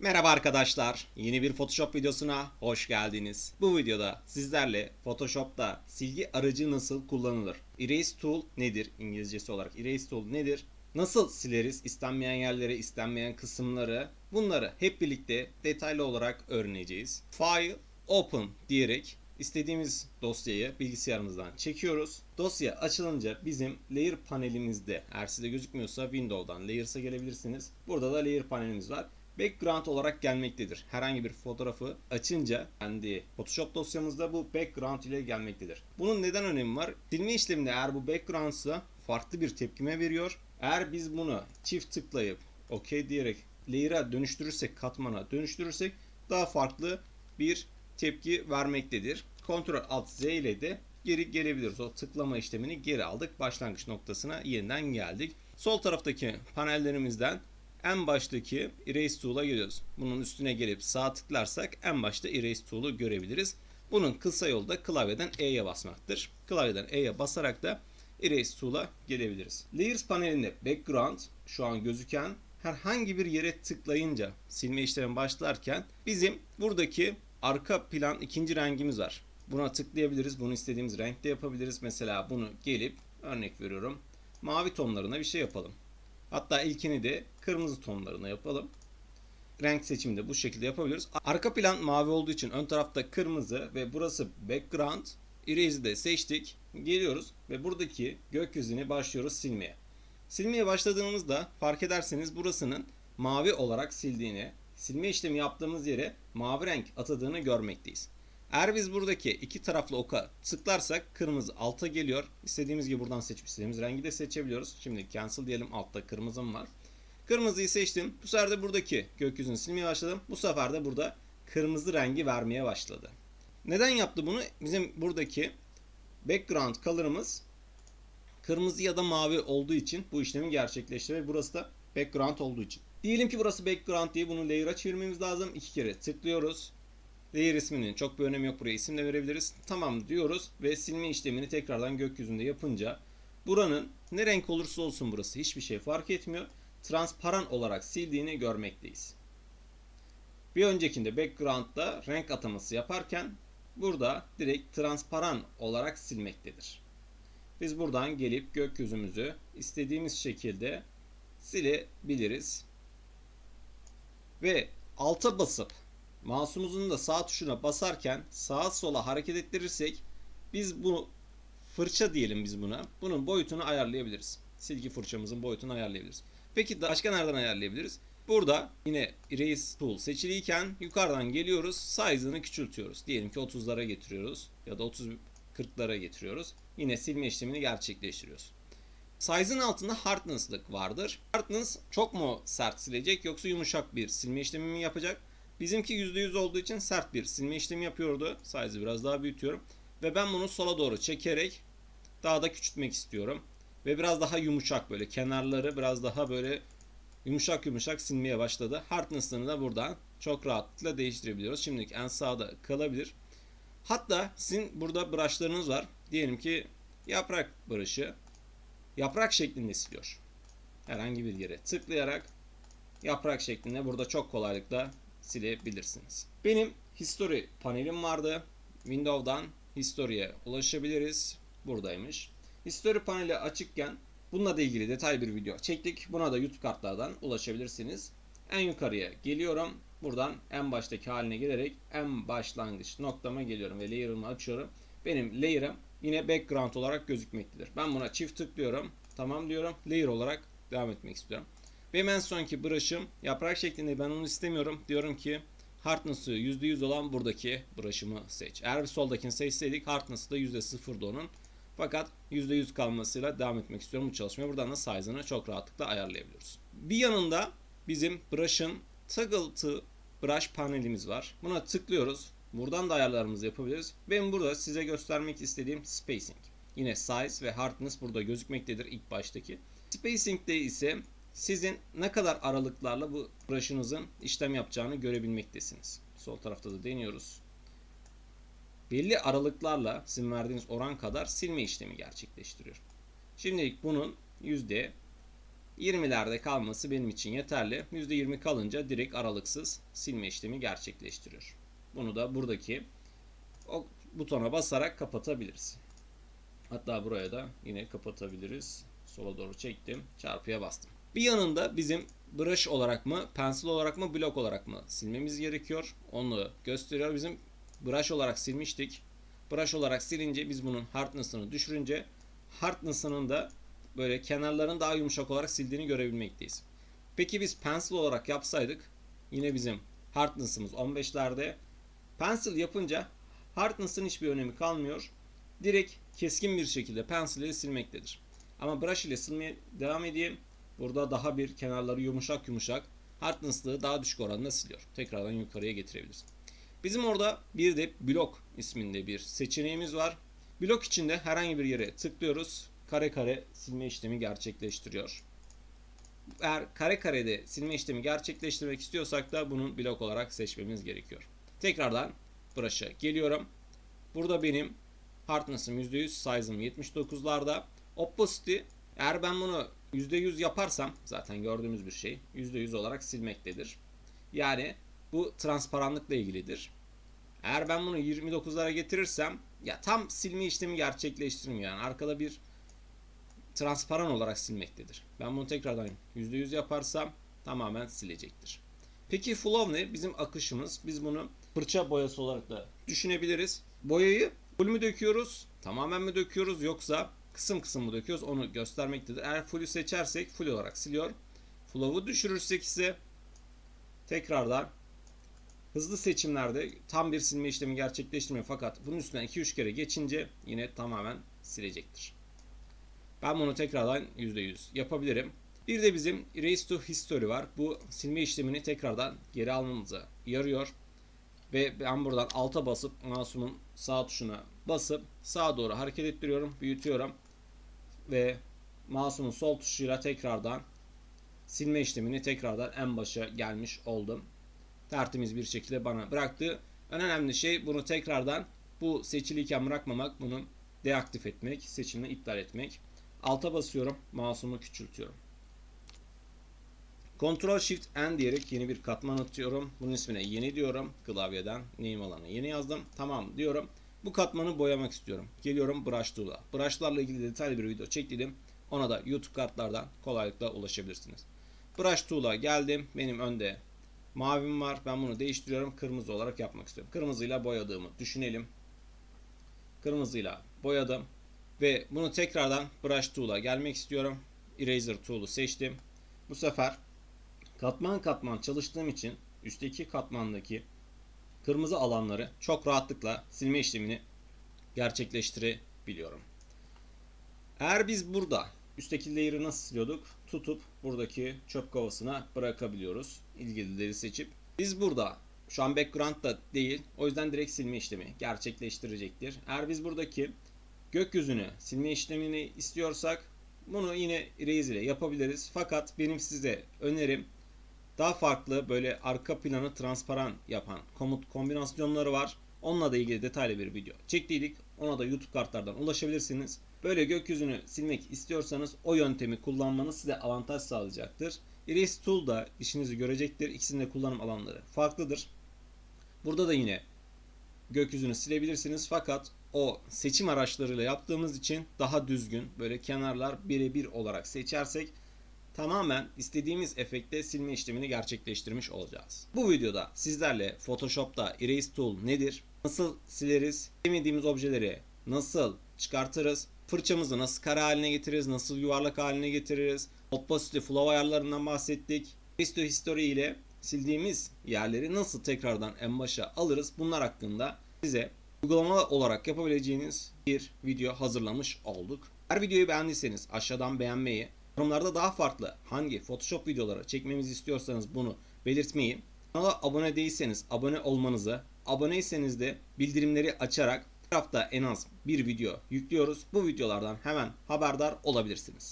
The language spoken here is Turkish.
Merhaba arkadaşlar. Yeni bir Photoshop videosuna hoş geldiniz. Bu videoda sizlerle Photoshop'ta silgi aracı nasıl kullanılır? Erase Tool nedir? İngilizcesi olarak Erase Tool nedir? Nasıl sileriz istenmeyen yerleri, istenmeyen kısımları? Bunları hep birlikte detaylı olarak öğreneceğiz. File, Open diyerek istediğimiz dosyayı bilgisayarımızdan çekiyoruz. Dosya açılınca bizim Layer panelimizde, eğer size gözükmüyorsa Windows'dan Layers'a gelebilirsiniz. Burada da Layer panelimiz var background olarak gelmektedir. Herhangi bir fotoğrafı açınca kendi Photoshop dosyamızda bu background ile gelmektedir. Bunun neden önemi var? Silme işleminde eğer bu background'sa farklı bir tepkime veriyor. Eğer biz bunu çift tıklayıp OK diyerek layer'a dönüştürürsek, katmana dönüştürürsek daha farklı bir tepki vermektedir. Ctrl Alt Z ile de geri gelebiliriz. O tıklama işlemini geri aldık. Başlangıç noktasına yeniden geldik. Sol taraftaki panellerimizden en baştaki Erase Tool'a geliyoruz. Bunun üstüne gelip sağ tıklarsak en başta Erase Tool'u görebiliriz. Bunun kısa yolu da klavyeden E'ye basmaktır. Klavyeden E'ye basarak da Erase Tool'a gelebiliriz. Layers panelinde background şu an gözüken herhangi bir yere tıklayınca silme işlemi başlarken bizim buradaki arka plan ikinci rengimiz var. Buna tıklayabiliriz. Bunu istediğimiz renkte yapabiliriz. Mesela bunu gelip örnek veriyorum. Mavi tonlarına bir şey yapalım. Hatta ilkini de kırmızı tonlarına yapalım. Renk seçimi de bu şekilde yapabiliriz. Arka plan mavi olduğu için ön tarafta kırmızı ve burası background. Erase'i de seçtik. Geliyoruz ve buradaki gökyüzünü başlıyoruz silmeye. Silmeye başladığımızda fark ederseniz burasının mavi olarak sildiğini, silme işlemi yaptığımız yere mavi renk atadığını görmekteyiz. Eğer biz buradaki iki taraflı oka tıklarsak kırmızı alta geliyor. İstediğimiz gibi buradan seçip istediğimiz rengi de seçebiliyoruz. Şimdi cancel diyelim altta kırmızım var. Kırmızıyı seçtim. Bu sefer de buradaki gökyüzünü silmeye başladım. Bu sefer de burada kırmızı rengi vermeye başladı. Neden yaptı bunu? Bizim buradaki background color'ımız kırmızı ya da mavi olduğu için bu işlemi gerçekleşti ve burası da background olduğu için. Diyelim ki burası background diye bunu layer'a çevirmemiz lazım. İki kere tıklıyoruz. Layer isminin çok bir önemi yok. Buraya isim de verebiliriz. Tamam diyoruz ve silme işlemini tekrardan gökyüzünde yapınca buranın ne renk olursa olsun burası hiçbir şey fark etmiyor. Transparan olarak sildiğini görmekteyiz. Bir öncekinde background'da renk ataması yaparken burada direkt transparan olarak silmektedir. Biz buradan gelip gökyüzümüzü istediğimiz şekilde silebiliriz. Ve alta basıp mouse'umuzun da sağ tuşuna basarken sağa sola hareket ettirirsek biz bu fırça diyelim biz buna. Bunun boyutunu ayarlayabiliriz. Silgi fırçamızın boyutunu ayarlayabiliriz. Peki başka nereden ayarlayabiliriz? Burada yine Erase Tool seçiliyken yukarıdan geliyoruz. Size'ını küçültüyoruz. Diyelim ki 30'lara getiriyoruz ya da 30 40'lara getiriyoruz. Yine silme işlemini gerçekleştiriyoruz. Size'ın altında hardness'lık vardır. Hardness çok mu sert silecek yoksa yumuşak bir silme işlemi mi yapacak? Bizimki %100 olduğu için sert bir silme işlemi yapıyordu. Size'ı biraz daha büyütüyorum. Ve ben bunu sola doğru çekerek daha da küçültmek istiyorum. Ve biraz daha yumuşak böyle kenarları biraz daha böyle yumuşak yumuşak silmeye başladı. Hardness'ını da buradan çok rahatlıkla değiştirebiliyoruz. Şimdilik en sağda kalabilir. Hatta sizin burada brushlarınız var. Diyelim ki yaprak brush'ı yaprak şeklinde siliyor. Herhangi bir yere tıklayarak yaprak şeklinde burada çok kolaylıkla silebilirsiniz. Benim history panelim vardı. Windows'dan history'e ulaşabiliriz. Buradaymış. History paneli açıkken bununla da ilgili detaylı bir video çektik. Buna da YouTube kartlardan ulaşabilirsiniz. En yukarıya geliyorum. Buradan en baştaki haline gelerek en başlangıç noktama geliyorum ve layer'ımı açıyorum. Benim layer'ım yine background olarak gözükmektedir. Ben buna çift tıklıyorum. Tamam diyorum. Layer olarak devam etmek istiyorum. Benim en sonki brush'ım yaprak şeklinde ben onu istemiyorum. Diyorum ki hardness'ı %100 olan buradaki brush'ımı seç. Eğer soldakini seçseydik hardness'ı da %0'dı onun. Fakat %100 kalmasıyla devam etmek istiyorum bu çalışmaya. Buradan da size'ını çok rahatlıkla ayarlayabiliyoruz. Bir yanında bizim brush'ın toggle to brush panelimiz var. Buna tıklıyoruz. Buradan da ayarlarımızı yapabiliriz. Benim burada size göstermek istediğim spacing. Yine size ve hardness burada gözükmektedir ilk baştaki. Spacing'de ise sizin ne kadar aralıklarla bu brush'ınızın işlem yapacağını görebilmektesiniz. Sol tarafta da deniyoruz. Belli aralıklarla sizin verdiğiniz oran kadar silme işlemi gerçekleştiriyor. Şimdilik bunun yüzde 20'lerde kalması benim için yeterli. %20 kalınca direkt aralıksız silme işlemi gerçekleştiriyor. Bunu da buradaki o butona basarak kapatabiliriz. Hatta buraya da yine kapatabiliriz. Sola doğru çektim. Çarpıya bastım. Bir yanında bizim brush olarak mı, pencil olarak mı, blok olarak mı silmemiz gerekiyor. Onu gösteriyor. Bizim brush olarak silmiştik. Brush olarak silince biz bunun hardness'ını düşürünce hardness'ının da böyle kenarların daha yumuşak olarak sildiğini görebilmekteyiz. Peki biz pencil olarak yapsaydık yine bizim hardness'ımız 15'lerde. Pencil yapınca hardness'ın hiçbir önemi kalmıyor. Direkt keskin bir şekilde pencil ile silmektedir. Ama brush ile silmeye devam edeyim. Burada daha bir kenarları yumuşak yumuşak hardness'lığı daha düşük oranda siliyor. Tekrardan yukarıya getirebiliriz. Bizim orada bir de blok isminde bir seçeneğimiz var. Blok içinde herhangi bir yere tıklıyoruz. Kare kare silme işlemi gerçekleştiriyor. Eğer kare karede silme işlemi gerçekleştirmek istiyorsak da bunun blok olarak seçmemiz gerekiyor. Tekrardan brush'a geliyorum. Burada benim hardness'ım %100, size'ım 79'larda. Opacity eğer ben bunu %100 yaparsam zaten gördüğümüz bir şey %100 olarak silmektedir. Yani bu transparanlıkla ilgilidir. Eğer ben bunu 29'lara getirirsem ya tam silme işlemi gerçekleştirmiyor. Yani arkada bir transparan olarak silmektedir. Ben bunu tekrardan %100 yaparsam tamamen silecektir. Peki flow ne? Bizim akışımız. Biz bunu fırça boyası olarak da düşünebiliriz. Boyayı full mü döküyoruz? Tamamen mi döküyoruz? Yoksa kısım kısım mı döküyoruz? Onu göstermektedir. Eğer full'ü seçersek full olarak siliyor. Flow'u düşürürsek ise tekrardan hızlı seçimlerde tam bir silme işlemi gerçekleştirmiyor fakat bunun üstünden 2-3 kere geçince yine tamamen silecektir. Ben bunu tekrardan %100 yapabilirim. Bir de bizim Erase to History var. Bu silme işlemini tekrardan geri almamıza yarıyor. Ve ben buradan alta basıp mouse'umun sağ tuşuna basıp sağa doğru hareket ettiriyorum, büyütüyorum. Ve mouse'umun sol tuşuyla tekrardan silme işlemini tekrardan en başa gelmiş oldum. Tertemiz bir şekilde bana bıraktı. En önemli şey bunu tekrardan bu seçiliyken bırakmamak, bunu deaktif etmek, seçimini iptal etmek. Alta basıyorum, mouse'umu küçültüyorum. Ctrl Shift N diyerek yeni bir katman atıyorum. Bunun ismine yeni diyorum. Klavyeden name alanı yeni yazdım. Tamam diyorum. Bu katmanı boyamak istiyorum. Geliyorum Brush Tool'a. Brush'larla ilgili detaylı bir video çektim. Ona da YouTube kartlardan kolaylıkla ulaşabilirsiniz. Brush Tool'a geldim. Benim önde mavim var. Ben bunu değiştiriyorum. Kırmızı olarak yapmak istiyorum. Kırmızıyla boyadığımı düşünelim. Kırmızıyla boyadım. Ve bunu tekrardan Brush Tool'a gelmek istiyorum. Eraser Tool'u seçtim. Bu sefer katman katman çalıştığım için üstteki katmandaki kırmızı alanları çok rahatlıkla silme işlemini gerçekleştirebiliyorum. Eğer biz burada üstteki layer'ı nasıl siliyorduk? Tutup buradaki çöp kovasına bırakabiliyoruz. İlgilileri seçip. Biz burada şu an background da değil. O yüzden direkt silme işlemi gerçekleştirecektir. Eğer biz buradaki gökyüzünü silme işlemini istiyorsak bunu yine Erase ile yapabiliriz. Fakat benim size önerim daha farklı böyle arka planı transparan yapan komut kombinasyonları var. Onunla da ilgili detaylı bir video çektiydik. Ona da YouTube kartlardan ulaşabilirsiniz. Böyle gökyüzünü silmek istiyorsanız o yöntemi kullanmanız size avantaj sağlayacaktır. Erase Tool da işinizi görecektir. İkisinin de kullanım alanları farklıdır. Burada da yine gökyüzünü silebilirsiniz fakat o seçim araçlarıyla yaptığımız için daha düzgün böyle kenarlar birebir olarak seçersek tamamen istediğimiz efekte silme işlemini gerçekleştirmiş olacağız. Bu videoda sizlerle Photoshop'ta Erase Tool nedir? Nasıl sileriz? Sevmediğimiz objeleri nasıl çıkartırız? Fırçamızı nasıl kare haline getiririz? Nasıl yuvarlak haline getiririz? Opacity, flow ayarlarından bahsettik. Erase to History ile sildiğimiz yerleri nasıl tekrardan en başa alırız? Bunlar hakkında size uygulama olarak yapabileceğiniz bir video hazırlamış olduk. Eğer videoyu beğendiyseniz aşağıdan beğenmeyi, yorumlarda daha farklı hangi Photoshop videoları çekmemizi istiyorsanız bunu belirtmeyi, kanala abone değilseniz abone olmanızı, aboneyseniz de bildirimleri açarak her hafta en az bir video yüklüyoruz. Bu videolardan hemen haberdar olabilirsiniz.